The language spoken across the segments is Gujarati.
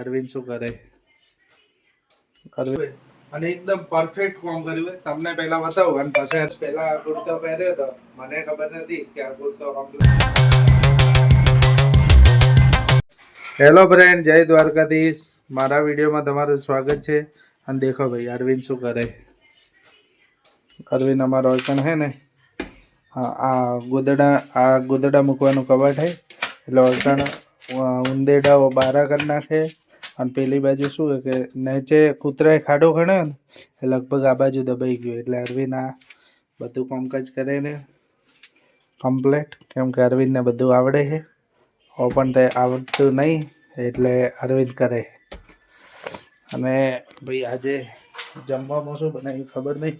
અરવિંદ શું કરે? અને એકદમ પરફેક્ટ કામ કર્યું તમને પહેલા બતાવું અને પછી પહેલા આ કુર્તો પહેર્યો હતો મને ખબર નથી કે આ કુર્તો હેલો ફ્રેન્ડ જય દ્વારકાધીશ. મારા વિડીયોમાં તમારું સ્વાગત છે. અને દેખો ભાઈ અરવિંદ શું કરે? અરવિંદ અમારો ઓળખણ હે ને? હા આ ગોદડા આ ગોદડા મૂકવાનું કબાટ હે. એટલે ઓળખણ ઉંદેડા બારા કરી નાખે. અને પેલી બાજુ શું કે નીચે કૂતરાએ ખાડો ખણ્યો ને લગભગ આ બાજુ દબાઈ ગયો. એટલે અરવિંદ આ બધું કામકાજ કરે ને કમ્પ્લેટ કેમ કે અરવિંદને બધું આવડે છે. ઓ પણ તે આવડતું નહીં, એટલે અરવિંદ કરે અને ભાઈ આજે જમવામાં શું બનાવ્યું ખબર નહીં?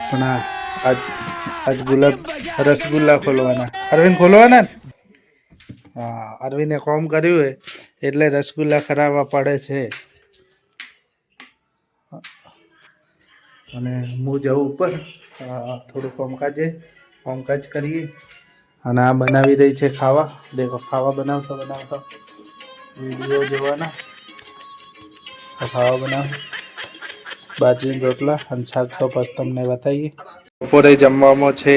પણ આજ આજ ગુલાબ, રસગુલ્લા ખોલવાના. અરવિંદ ખોલવાના ને? હા, અરવિંદે કોમ કર્યું હોય એટલે રસગુલ્લા ખરાવા પડે છે. અને હું જાઉં ઉપર. થોડું કોમકાજે, કોમકાજ કરીએ. અને આ બનાવી રહી છે ખાવા. દેખો, ખાવા બનાવતો બનાવતો. વીડિયો જોવાના. ખાવા બનાવ. બાજરી રોટલા અને શાક તો પછી તમને બતાવીએ. બપોરે જમવામાં છે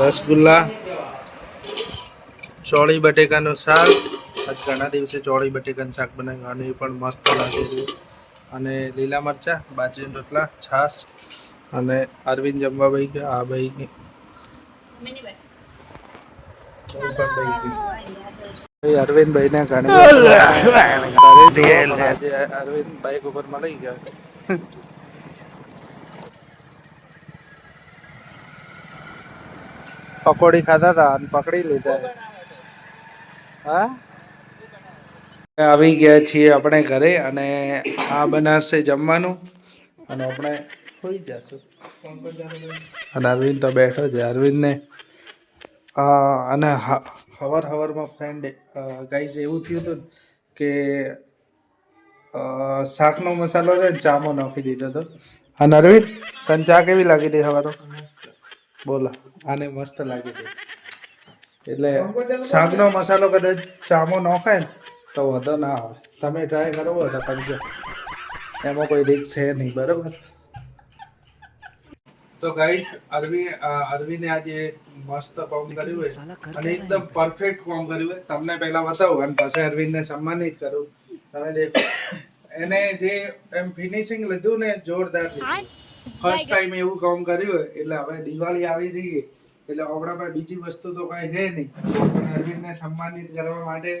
રસગુલ્લા, ચોળી બટેકાનું શાક આજ ઘણા દિવસે ચોળી, બટેકાનું શાક બનાવ્યું અને એ પણ મસ્ત લાગે છે. અને લીલા મરચાં બાજરીના રોટલા, છાશ અને અરવિંદ જમવા ભાઈ કે આ ભાઈ ભાઈ અરવિંદભાઈ ને ઘણી અરવિંદ બાઈક ઉપર મળી ગયા. પકોડી ખાધા હતા અને પકડી લીધા. હા? આવી ગયા છીએ આપણે ઘરે અને આ બનાવશે જમવાનું. અને આપણે હોઈ જશું. અને અરવિંદ તો બેઠો છે. અરવિંદને અને હવાર હવારમાં ફ્રેન્ડ ગાઈઝ એવું થયું હતું કે શાકનો મસાલો છે ચામો નાખી દીધો હતો. અને અરવિંદ તને ચા કેવી લાગી હતી હવારો? બોલો. આને મસ્ત લાગી હતી. એટલે શાકનો મસાલો કદાચ ચામો નાખાય ને તો વધો ના આવે. તમે ટ્રાય કરો તો કરજો. એમાં કોઈ રિસ્ક છે નહીં બરાબર? તો ગાઈસ અરવી અરવીને આજે મસ્ત કામ કર્યું હોય. અને એકદમ પરફેક્ટ કામ કર્યું હોય. તમને પહેલા બતાવું અને પછી અરવિંદને સન્માનિત કરું. તમે દેખો. એને જે એમ ફિનિશિંગ લીધું ને જોરદાર ફર્સ્ટ ટાઈમ એવું કામ કર્યું હોય. એટલે હવે દિવાળી આવી રહી એટલે આપણા પાસે બીજી વસ્તુ તો કઈ છે નહીં. અરવિંદ અરવિંદને સન્માનિત કરવા માટે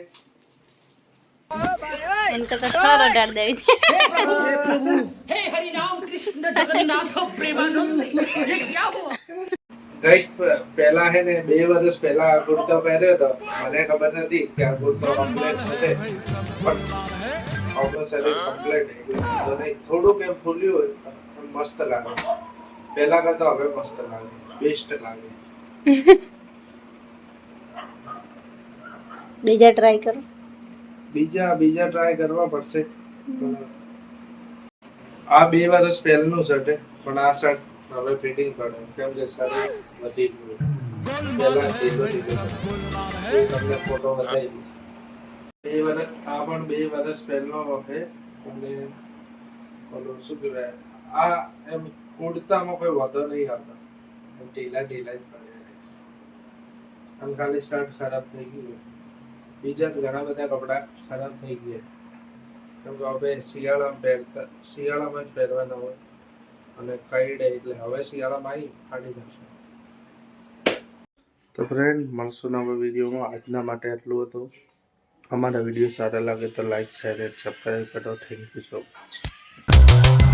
इनका तो सर डर दे ગઈસ પહેલા હે ને બે વર્ષ પહેલા આ કુર્તો પહેર્યો હતો મને ખબર નથી કે આ કુર્તો કમ્પ્લીટ થશે પણ આપણું શરીર કમ્પ્લીટ થોડુંક એમ ફૂલ્યું હોય પણ મસ્ત લાગે પહેલા કરતા હવે મસ્ત લાગે બેસ્ટ લાગે बीजा ट्राई करो બીજા બીજા ટ્રાય કરવા પડશે. આ બે વર્ષ પહેલાનું શર્ટ છે પણ આ શર્ટ હવે ફિટિંગ પડે. કેમ કે શરીર વધી ગયું. પહેલા ઢીલો ઢીલો તમને ફોટો બતાવી દઈશ. બે વર્ષ આ પણ બે વર્ષ પહેલો છે અને ઓલું શું કહેવાય આ એમ કુર્તામાં કોઈ વધો નહીં આવતો. ઢીલા ઢીલા જ પડે. અને ખાલી શર્ટ ખરાબ થઈ ગયું. બીજા ઘણા બધા કપડા ખરાબ થઈ ગયા. કેમ કે હવે શિયાળામાં પહેરતા શિયાળામાં જ પહેરવાના હોય. અને કઈડે એટલે હવે શિયાળામાં આવી ફાડી નાખે. તો ફ્રેન્ડ મળશું નવા વિડીયોમાં. આજના માટે આટલું હતું. અમારા વીડિયો સારા લાગે તો લાઈક શેર એન્ડ સબસ્ક્રાઈબ કરો. Thank you so much